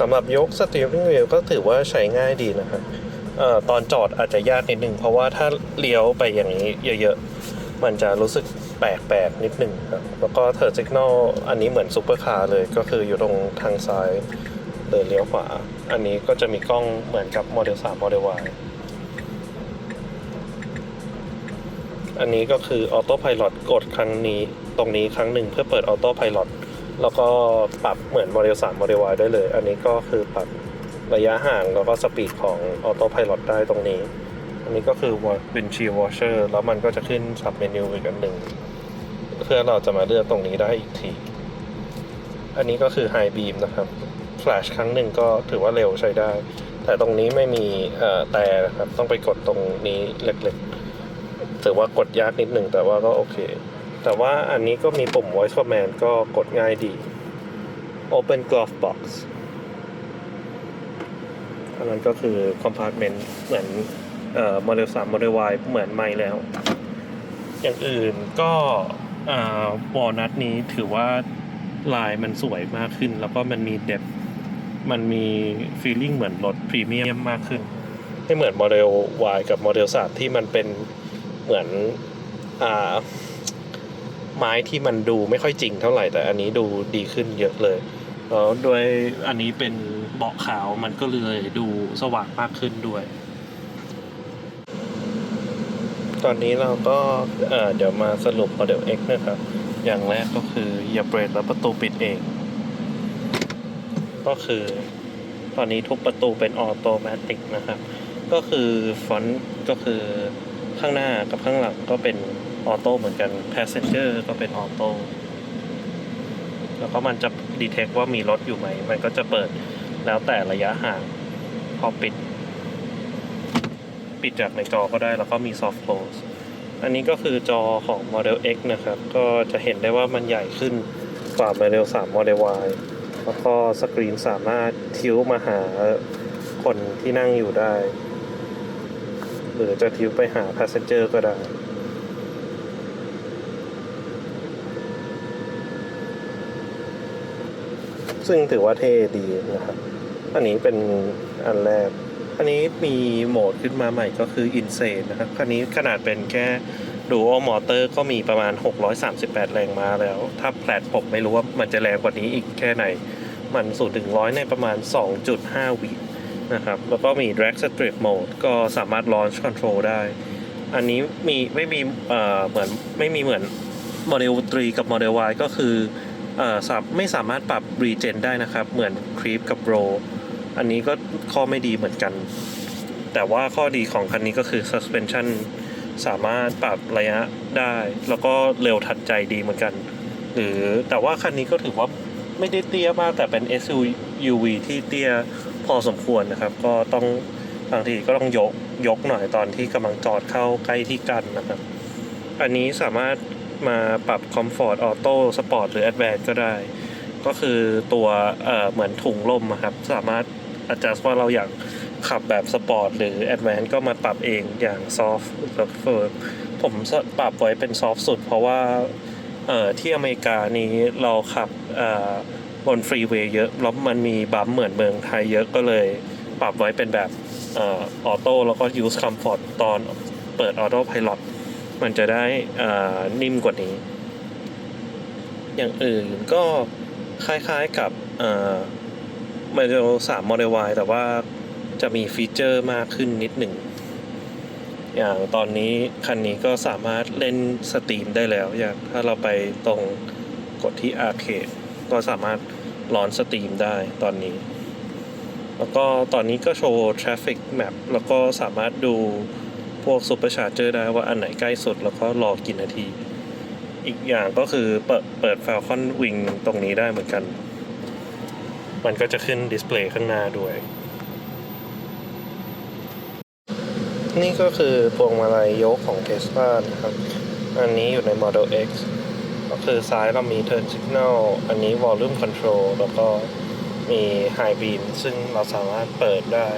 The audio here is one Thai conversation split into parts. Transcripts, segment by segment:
สำหรับยกสต e ร r ิ n g ง h วก็ถือว่าใช้ง่ายดีนะครับออตอนจอดอาจจะยากนิดนึงเพราะว่าถ้าเลี้ยวไปอย่างนี้เยอะๆ มันจะรู้สึกแปลกๆนิดนึงครับแล้วก็เธอร์สิกน l อันนี้เหมือนซูเปอร์คาร์เลยก็คืออยู่ตรงทางซ้ายเลยเลี้ยวขวา อันนี้ก็จะมีกล้องเหมือนกับโมเดล3โมเดล Y อันนี้ก็คือออโต้พ l o t กดครั้งนี้ตรงนี้ครั้งหนึ่งเพื่อเปิดออโต้พ l o t แล้วก็ปรับเหมือนโมเดล3โมเดล Y ได้เลย อันนี้ก็คือปรับระยะห่างแล้วก็สปีดของออโต้พ l o t ได้ตรงนี้ อันนี้ก็คือเป็นชีวอชเชอร์แล้วมันก็จะขึ้นสับเมนูอีกอันหนึ่ง เพื่อเราจะมาเลือกตรงนี้ได้อีกที อันนี้ก็คือไฮบีมนะครับแฟลชครั้งหนึ่งก็ถือว่าเร็วใช้ได้ แต่ตรงนี้ไม่มีแต่นะครับต้องไปกดตรงนี้เล็กๆถือว่ากดยากนิดหนึ่งแต่ว่าก็โอเค แต่ว่าอันนี้ก็มีปุ่ม voice command ก็กดง่ายดี open glove box อันนั้นก็คือ compartment เหมือนเอ่อ model 3 model Y เหมือนไม่แล้ว อย่างอื่นก็อ่าวอลนัทนี้ถือว่าลายมันสวยมากขึ้น แล้วก็มันมีเด h มันมีฟีลลิ่งเหมือนรถพรีเมียมมากขึ้น ไม่เหมือนโมเดล Y กับโมเดล3ที่มันเป็นเหมือนอ่า ไม้ที่มันดูไม่ค่อยจริงเท่าไหร่แต่อันนี้ดูดีขึ้นเยอะเลยแล้วด้วยอันนี้เป็นเบาะขาวมันก็เลยดูสว่างมากขึ้นด้วย ตอนนี้เราก็เอ่อเดี๋ยวมาสรุป Model X นะครับ อย่างแรกก็คืออย่าเบรกแล้วประตูปิดเอง ก็คือ ตอนนี้ทุกประตูเป็นออโตเมติกนะครับ ก็คือฟอนต์ก็คือข้างหน้ากับข้างหลังก็เป็น ออโต้เหมือนกัน Passenger ก็เป็นออโต้แล้วก็มันจะดีเทคว่ามีรถอยู่ไหม มันก็จะเปิดแล้วแต่ระยะห่าง พอปิด ปิดจากในจอก็ได้แล้วก็มี soft close อันนี้ก็คือจอของ Model X นะครับ ก็จะเห็นได้ว่ามันใหญ่ขึ้นกว่า Model 3 Model Y แล้วก็สกรีนสามารถทิ้วมาหาคนที่นั่งอยู่ได้ หรือจะทิ้วไปหา passenger ก็ได้ ซึ่งถือว่าเท่ดีนะครับ อันนี้เป็นอันแรก อันนี้มีโหมดขึ้นมาใหม่ก็คือ Insane นะครับ คันนี้ขนาดเป็นแค่ Dual Motor ก็มีประมาณ 638 แรงม้าแล้ว ถ้าแพลตผมไม่รู้ว่ามันจะแรงกว่านี้อีกแค่ไหน มันสูถึงร้อยในประมาณ 2.5 วินะครับ แล้วก็มี Drag Strip Mode ก็สามารถ Launch Control ได้ อันนี้มีไม่มีเอ่อเหมือนไม่มีเหมือน Model 3กับ Model Y ก็คือ ไม่สามารถปรับ Regen ได้นะครับ เหมือน Creep กับ Roll อันนี้ก็ข้อไม่ดีเหมือนกัน แต่ว่าข้อดีของคันนี้ก็คือ suspension สามารถปรับระยะได้ แล้วก็เร็วทันใจดีเหมือนกัน หรือแต่ว่าคันนี้ก็ถือว่าไม่ได้เตี้ยมากแต่เป็น SUV ที่เตี้ยพอสมควรนะครับ ก็ต้องบางทีก็ต้องยกยกหน่อยตอนที่กำลังจอดเข้าใกล้ที่กันนะครับ อันนี้สามารถ มาปรับ Comfort Auto Sport หรือ Advance ก็ได้ ก็คือตัวเอ่อเหมือนถุงลมครับสามารถ adjust ว่าเราอยากขับแบบสปอร์ตหรือ Advance ก็มาปรับเองอย่าง Soft แล้วก็ผมปรับไว้เป็น Soft สุด เพราะว่าเอ่อที่อเมริกานี้เราขับเอ่อบนฟรีเวย์เยอะแล้วมันมีบัมเหมือนเมืองไทยเยอะก็เลยปรับไว้เป็นแบบออโต้แล้วก็ use comfort ตตอนเปิด auto pilot มันจะได้นิ่มกว่านี้ อย่างอื่นก็คล้ายๆกับเอ่อ Model 3 Model Y แต่ว่าจะมีฟีเจอร์มากขึ้นนิดหนึ่ง อย่างตอนนี้คันนี้ก็สามารถเล่นสตรีมได้แล้วอย่างถ้าเราไปตรงกดที่ Arcade ก็สามารถลอนสตรีมได้ตอนนี้ แล้วก็ตอนนี้ก็โชว์ Traffic Map แล้วก็สามารถดู พวก Supercharger ได้ว่าอันไหนใกล้สุดแล้วก็รอกี่นาที อีกอย่างก็คือเปิดเปิด Falcon Wing ตรงนี้ได้เหมือนกัน มันก็จะขึ้นดิสเพลย์ข้างหน้าด้วย นี่ก็คือพวงมาลัยยกของ Tesla นะครับ อันนี้อยู่ใน Model X ก็คือซ้ายเรามี Turn Signal อันนี้ Volume Control แล้วก็มี High Beam ซึ่งเราสามารถเปิดได้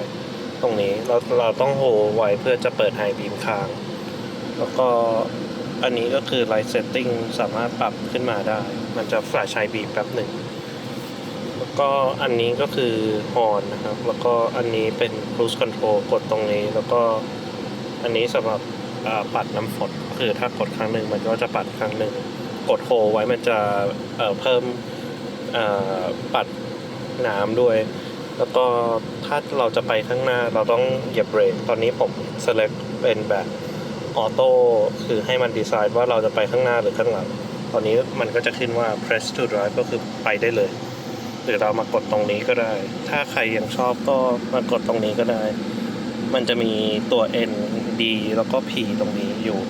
ตรงนี้เราเราต้องโฮไว้เพื่อจะเปิด High Beam ค้าง แล้วก็อันนี้ก็คือ Light Setting สามารถปรับขึ้นมาได้ มันจะ Flash High Beam แป๊บหนึ่ง แล้วก็อันนี้ก็คือฮอนนะครับ แล้วก็อันนี้เป็น cruise control กดตรงนี้ แล้วก็อันนี้สำหรับปัดน้ำฝนคือถ้ากดครั้งหนึ่งมันก็จะปัดครั้งหนึ่ง กดโฮไว้มันจะเเพิ่มปัดน้ำด้วย แล้วก็ถ้าเราจะไปข้างหน้าเราต้องเหยียบเบรก ตอนนี้ผม select เป็นแบบออโต้คือให้มันดีไซน์ว่าเราจะไปข้างหน้าหรือข้างหลัง ตอนนี้มันก็จะขึ้นว่า press to drive ก็คือไปได้เลย หรือเรามากดตรงนี้ก็ได้ ถ้าใครยังชอบก็มากดตรงนี้ก็ได้ มันจะมีตัว N D แล้วก็ P ตรงนี้อยู่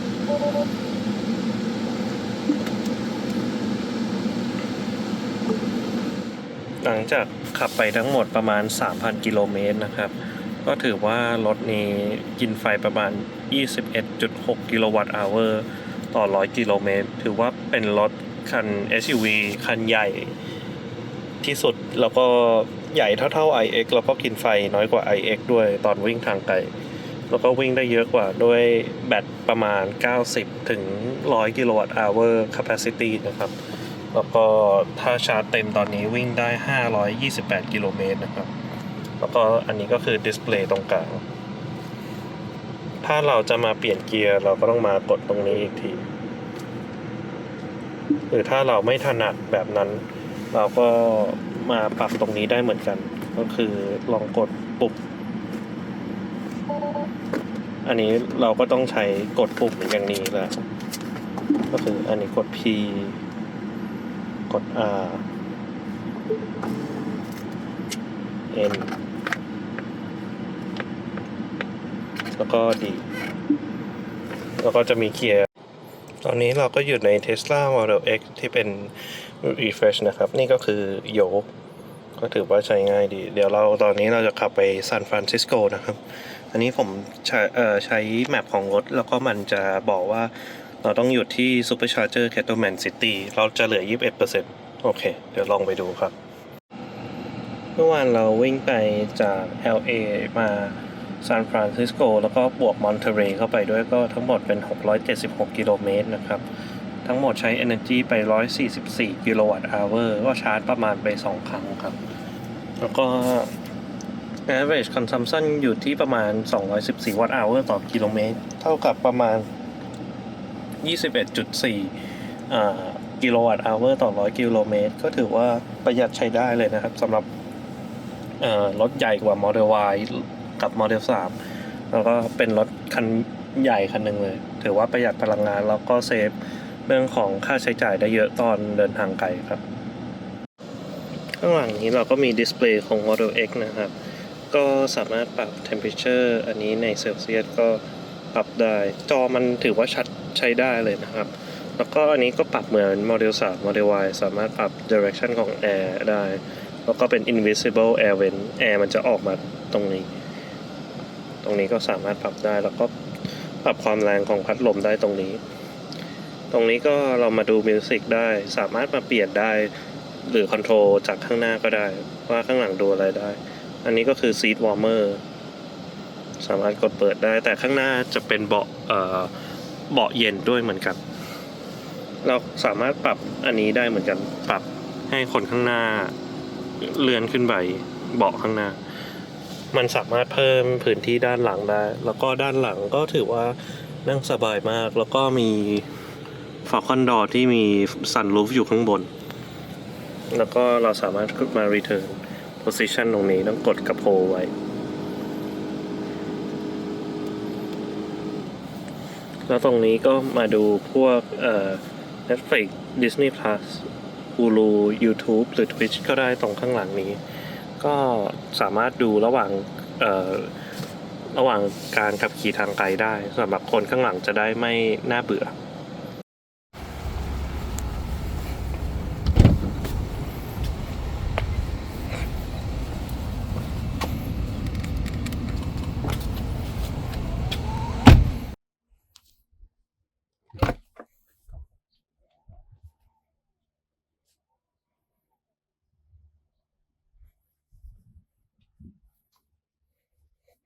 หลังจากขับไปทั้งหมดประมาณ 3,000 กิโลเมตรนะครับ ก็ถือว่ารถนี้กินไฟประมาณ 21.6 กิโลวัตต์อเวอร์ต่อ 100 กิโลเมตร ถือว่าเป็นรถคัน SUV คันใหญ่ที่สุด แล้วก็ใหญ่เท่าๆ iX แล้วก็กินไฟน้อยกว่า iX ด้วยตอนวิ่งทางไกล แล้วก็วิ่งได้เยอะกว่าด้วยแบตประมาณ 90 ถึง 100 กิโลวัตต์อเวอร์ capacity นะครับ แล้วก็ถ้าชาร์จเต็มตอนนี้วิ่งได้ 528 กิโลเมตรนะครับ แล้วก็อันนี้ก็คือดิสเพลย์ตรงกลาง ถ้าเราจะมาเปลี่ยนเกียร์เราก็ต้องมากดตรงนี้อีกที หรือถ้าเราไม่ถนัดแบบนั้น เราก็มาปรับตรงนี้ได้เหมือนกัน ก็คือลองกดปุ่ม อันนี้เราก็ต้องใช้กดปุ่มอย่างนี้แหละ ก็คืออันนี้กด P กด R N แล้วก็ D แล้วก็จะมีเกียร์ ตอนนี้เราก็อยู่ใน Tesla Model X ที่เป็น refresh นะครับ นี่ก็คือโยกก็ถือว่าใช้ง่ายดี เดี๋ยวเราตอนนี้เราจะขับไปซานฟรานซิสโกนะครับ อันนี้ผมใช้ใช้แมปของรถ แล้วก็มันจะบอกว่า เราต้องหยุดที่ Supercharger Cattleman City เราจะเหลือ 21%โอเค เดี๋ยวลองไปดูครับ เมื่อวานเราวิ่งไปจาก LA มาซานฟรานซิสโกแล้วก็บวกมอนเตเรย์เข้าไปด้วยก็ทั้งหมดเป็น 676 กิโลเมตรนะครับ ทั้งหมดใช้ Energy ไป 144 กิโลวัตต์อเวอร์ก็ชาร์จประมาณไป 2 ครั้งครับ แล้วก็ average consumption อยู่ที่ประมาณ 214 วัตต์อเวอร์ต่อกิโลเมตร เท่ากับประมาณ 21.4กิโลวัตต์อเวอร์ต่อ 100 กิโลเมตร ก็ถือว่าประหยัดใช้ได้เลยนะครับสำหรับรถใหญ่กว่า Model Y กับ Model 3 แล้วก็เป็นรถคันใหญ่คันหนึ่งเลย ถือว่าประหยัดพลังงานแล้วก็เซฟเรื่องของค่าใช้จ่ายได้เยอะตอนเดินทางไกลครับ ข้างหลังนี้เราก็มีดิสเพลย์ของ Model X นะครับ ก็สามารถปรับ temperature อันนี้ในเซลเซียสก็ ปรับได้ จอมันถือว่าชัดใช้ได้เลยนะครับ แล้วก็อันนี้ก็ปรับเหมือน Model 3 Model Y สามารถปรับ direction ของ air ได้ แล้วก็เป็น invisible air vent air มันจะออกมาตรงนี้ ตรงนี้ก็สามารถปรับได้ แล้วก็ปรับความแรงของพัดลมได้ตรงนี้ ตรงนี้ก็เรามาดูมิวสิกได้ สามารถมาเปลี่ยนได้ หรือคอนโทรลจากข้างหน้าก็ได้ ว่าข้างหลังดูอะไรได้ อันนี้ก็คือ seat warmer สามารถกดเปิดได้ แต่ข้างหน้าจะเป็นเบาะเบาะเย็นด้วยเหมือนกัน เราสามารถปรับอันนี้ได้เหมือนกันปรับให้คนข้างหน้าเลื่อนขึ้นไปเบาะข้างหน้า มันสามารถเพิ่มพื้นที่ด้านหลังได้ แล้วก็ด้านหลังก็ถือว่านั่งสบายมาก แล้วก็มีฝาคอนดอที่มีซันรูฟอยู่ข้างบน แล้วก็เราสามารถมา return position ตรงนี้ต้องกดกับโฮไว้ แล้วตรงนี้ก็มาดูพวกเอ่อ Netflix Disney Plus Hulu YouTube หรือ Twitch ก็ได้ตรงข้างหลังนี้ ก็สามารถดูระหว่างเอ่อระหว่างการขับขี่ทางไกลได้สำหรับคนข้างหลังจะได้ไม่น่าเบื่อ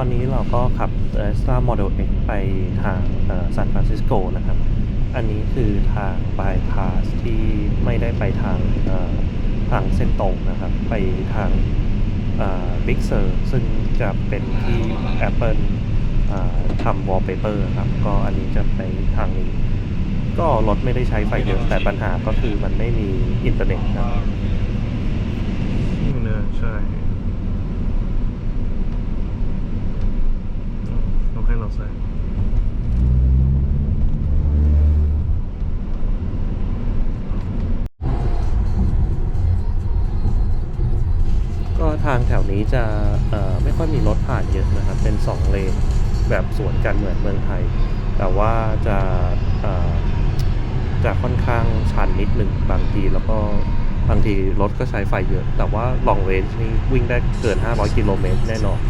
อนนี้เราก็ขับ Tesla Model X ไปทางซานฟรานซิสโกนะครับ อันนี้คือทางบายพาสที่ไม่ได้ไปทางทางเส้นตรงนะครับ ไปทางบิ๊กเซอร์ซึ่งจะเป็นที่ Apple ทำวอลเปเปอร์ครับ ก็อันนี้จะไปทางนี้ ก็รถไม่ได้ใช้ไฟเยอะแต่ปัญหาก็คือมันไม่มีอินเทอร์เน็ตครับเนอใช่ ให้เราใส่ก็ทางแถวนี้จะไม่ค่อยมีรถผ่านเยอะนะครับ เป็น 2 เลนแบบสวนกันเหมือนเมืองไทย แต่ว่าจะจะค่อนข้างชันนิดหนึ่งบางทีแล้วก็บางทีรถก็ใช้ไฟเยอะ แต่ว่า long range นี่วิ่งได้เกิน 500 กิโลเมตรแน่นอน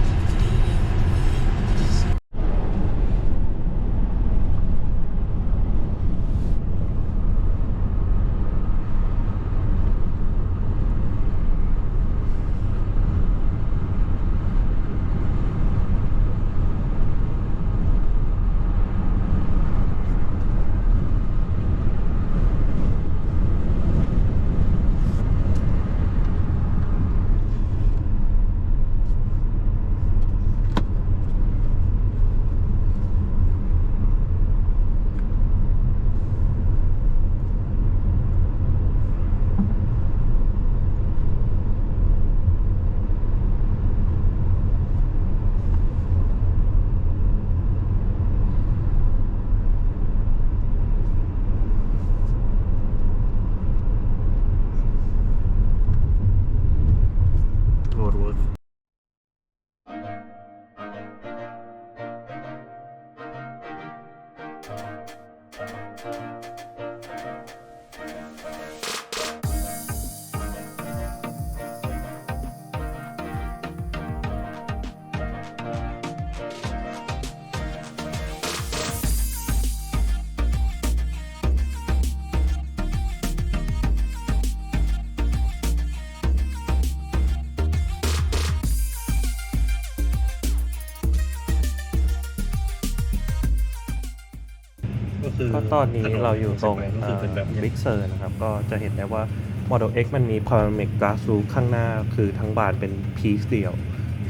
ตอนนี้เราอยู่ตรงก็คือเป็นแบบนี้บิ๊กเซอร์นะครับ ก็จะเห็นได้ว่า Model X มันมี Panoramic Glass Roof ข้างหน้าคือทั้งบานเป็นพีซเดียว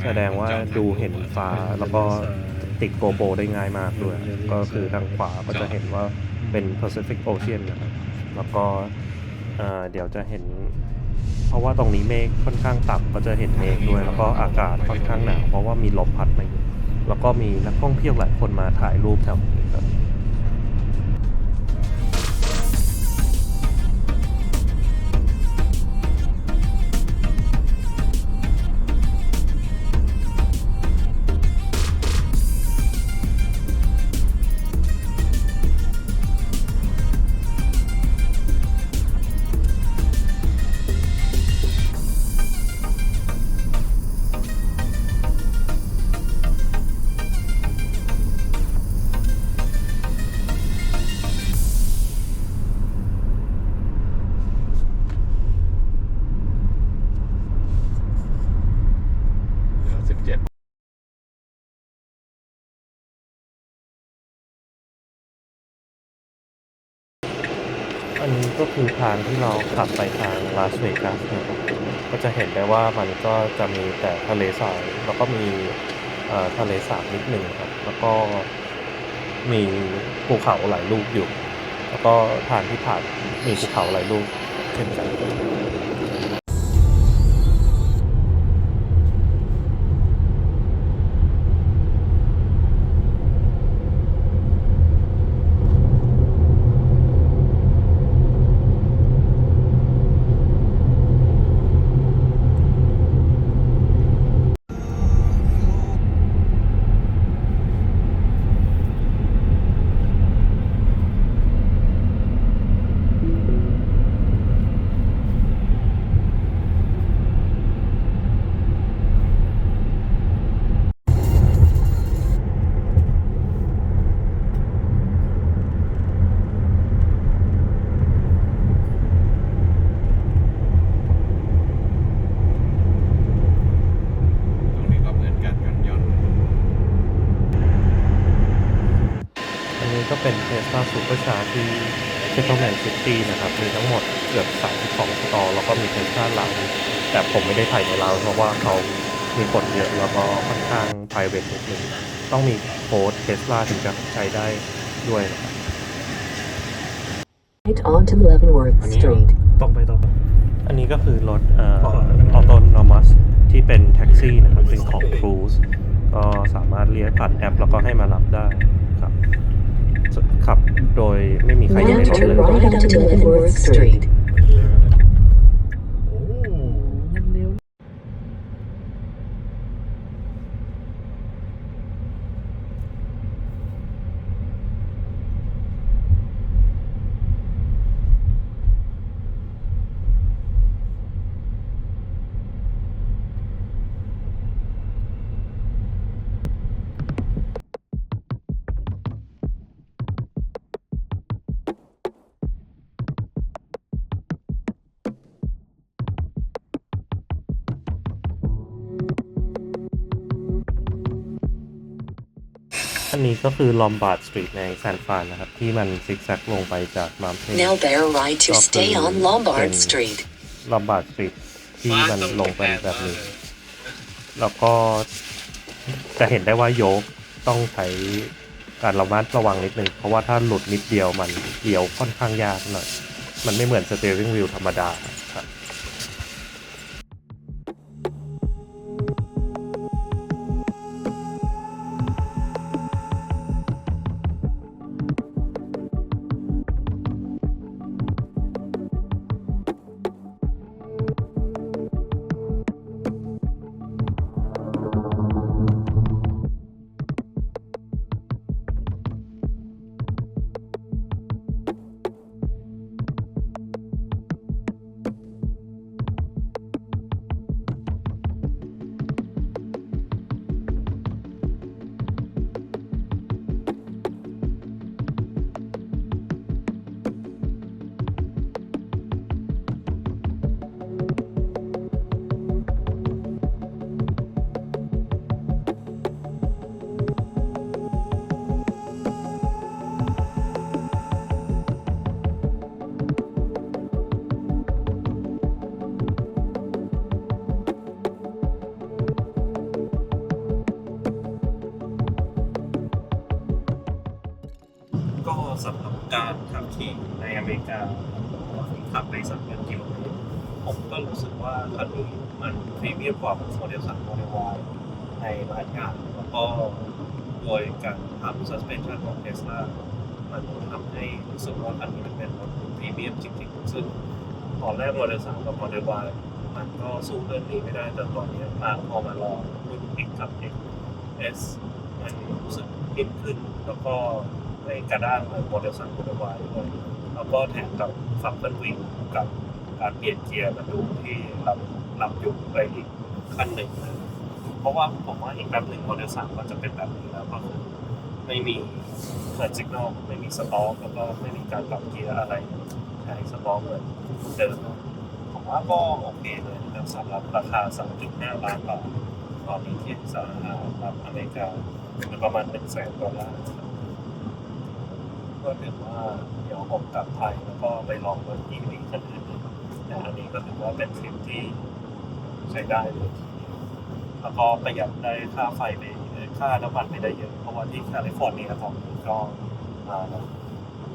แสดงว่าดูเห็นฟ้าแล้วก็ติดโกโปรได้ง่ายมากด้วย ก็คือทางขวาก็จะเห็นว่าเป็น Pacific Ocean นะครับแล้วก็เอ่อเดี๋ยวจะเห็น เพราะว่าตรงนี้เมฆค่อนข้างต่ำก็จะเห็นเมฆด้วย แล้วก็อากาศค่อนข้างหนาวเพราะว่ามีลมพัดมาอยู่แล้วก็มีนักท่องเที่ยวหลายคนมาถ่ายรูปแถวนี้ครับสิบ ก็คือทางที่เราขับไปทางลาสเวกัสนะครับก็จะเห็นได้ว่ามันก็จะมีแต่ทะเลทรายแล้วก็มีทะเลสาบนิดหนึ่งครับแล้วก็มีภูเขาหลายลูกอยู่ แล้วก็ทางที่ผ่านมีภูเขาหลายลูกเช่นกัน ต้องมีโค้ดเทสลาถึงจะใช้ได้ด้วยนะครับ Right onto Leavenworth อันนี้ Street. ตรงไปตรง อันนี้ก็คือรถเอ่อออโตนอมัสที่เป็นแท็กซี่นะครับ เป็นของ Cruise ก็สามารถเรียกผ่านแอป แล้วก็ให้มารับได้ครับขับโดยไม่มีใครอยู่ใน Now รถ turn เลย right onto Leavenworth Street. อันนี้ก็คือลอมบาร์ดสตรีทในซานฟรานนะครับ ที่มันซิกแซกลงไปจากมามเทน Now bear right to Stop stay the- on Lombard then- Street. ลอมบาร์ดสตรีทที่มันลงไปแบบนี้ แล้วก็จะเห็นได้ว่าโยกต้องใช้การระมัดระวังนิดนึง เพราะว่าถ้าหลุดนิดเดียวมันเลี้ยวค่อนข้างยากหน่อย มันไม่เหมือนสเตอร์ริงวิวธรรมดา ว่าคันนี้มันพรีเมียมกว่าโมเดล3โมเดล Y ในหลายอย่างแล้วก็โดยการทำ suspension ของ Tesla มันทำให้รู้สึกว่าคันนี้มันเป็นรถพรีเมียมจริงๆ ซึ่งตอนแรกโมเดล3กับโมเดล Y มันก็สู้เรื่องนี้ไม่ได้ แต่ตอนนี้มาพอมาลองรุ่น X กับ X S มันรู้สึกนิ่มขึ้น แล้วก็ในกระด้างโมเดล3โมเดล Y ด้วยแล้วก็แถมกับฟังเบิลวิงกับ การเปลี่ยนเกียร์มันดูที่รับรับยุคไปอีกขั้นหนึ่งนะเพราะว่าผมว่าอีกแบบหนึ่งโมเดล3ก็จะเป็นแบบนี้แล้วก็คือไม่มีเปิดสัญญาณไม่มีสต็อกแล้วก็ไม่มีการปรับเกียร์อะไรใช้สต็อกเหมือนเดิมผมว่าก็โอเคเลยนะสำหรับราคา 3.5 ล้านบาทตอนนี้ที่สหรัฐอเมริกาเป็นประมาณหนึ่งแสนดอลลาร์ก็ถือว่าเดี๋ยวผมกลับไทยแล้วก็ไปลองรถอีวีคันอื่น แต่อันนี้ก็ถือว่าเป็นทริปที่ใช้ได้เลยแล้วก็ประหยัดได้ค่าไฟไปค่าน้ำมันไม่ได้เยอะ เพราะว่าที่แคลิฟอร์เนียตอนนี้ก็อ่า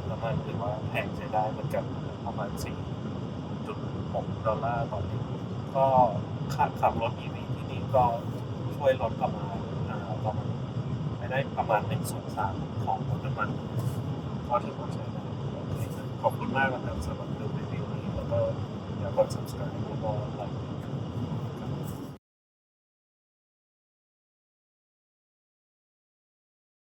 น้ำมันถือว่าแพงใช้ได้เหมือนกันประมาณ4.6ดอลลาร์ต่อลิตรก็ค่าขับรถ EV ที่นี่ก็ช่วยลดประมาณอ่าประมาณไปได้ประมาณหนึ่งส่วนสามของน้ำมันก็ถือว่าใช้ได้ขอบคุณมากนะครับสำหรับดูรีวิวนี้แล้วก็ อย่ากด subscribe แล้วก็ไลค์